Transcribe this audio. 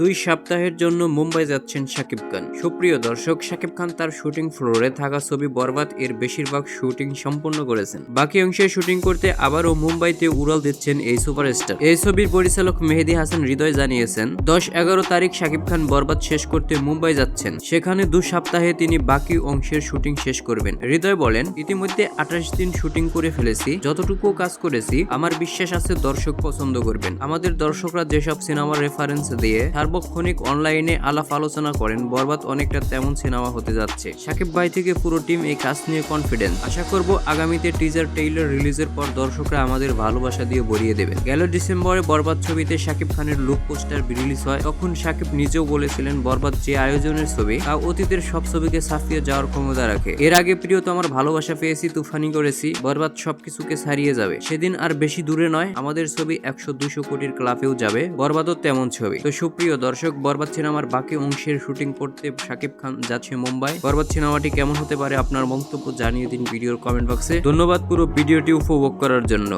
দুই সপ্তাহের জন্য মুম্বাই যাচ্ছেন শাকিব খান। সুপ্রিয় দর্শক, শাকিব খান তার শুটিং ফ্লোরে থাকা ছবি বরবাদ, এর বেশিরভাগ শুটিং সম্পন্ন করেছেন। বাকি অংশে শুটিং করতে আবারও মুম্বাইতে উড়াল দিচ্ছেন এই সুপারস্টার। এই ছবির পরিচালক মেহেদি হাসান হৃদয় জানিয়েছেন, দশ এগারো তারিখ শাকিব খান বরবাদ শেষ করতে মুম্বাই যাচ্ছেন। সেখানে দু সপ্তাহে তিনি বাকি অংশের শুটিং শেষ করবেন। হৃদয় বলেন, ইতিমধ্যে আঠাশ দিন শুটিং করে ফেলেছি, যতটুকু কাজ করেছি, আমার বিশ্বাস আছে দর্শক পছন্দ করবেন। আমাদের দর্শকরা যেসব সিনেমার রেফারেন্স দিয়ে সার্বক্ষণিক অনলাইনে আলাপ আলোচনা করেন। বরবাদ অনেকটা তেমন সিনেমা হতে যাচ্ছে। সাকিব ভাই থেকে পুরো টিম এই কাজ নিয়ে কনফিডেন্স আশা করব আগামীতে টিজার টেইলার রিলিজের পর দর্শকরা আমাদের ভালোবাসা দিয়ে ভরিয়ে দেবে গেল ডিসেম্বরে বরবাদ ছবিতে শাকিব খানের লুক পোস্টার রিলিজ হয়। তখন শাকিব নিজেও বলেছিলেন, বরবাদ যে আয়োজনের ছবি, তা অতীতের সব ছবিকে ছাপিয়ে যাওয়ার ক্ষমতা রাখে। এর আগে প্রিয় তো আমার ভালোবাসা পেয়েছি, তুফানি করেছি। বরবাদ সবকিছুকে ছাড়িয়ে যাবে। সেদিন আর বেশি দূরে নয়, আমাদের ছবি একশো দুশো কোটির ক্লাবেও যাবে। বরবাদও তেমন ছবি। তো সুপ্রিয় দর্শক, বরবাদ সিনেমার বাকি অংশের শুটিং করতে শাকিব খান যাচ্ছে মুম্বাই। বরবাদ সিনেমাটি কেমন হতে পারে আপনার মন্তব্য জানিয়ে দিন ভিডিওর কমেন্ট বক্সে। ধন্যবাদ পুরো ভিডিওটি উপভোগ করার জন্য।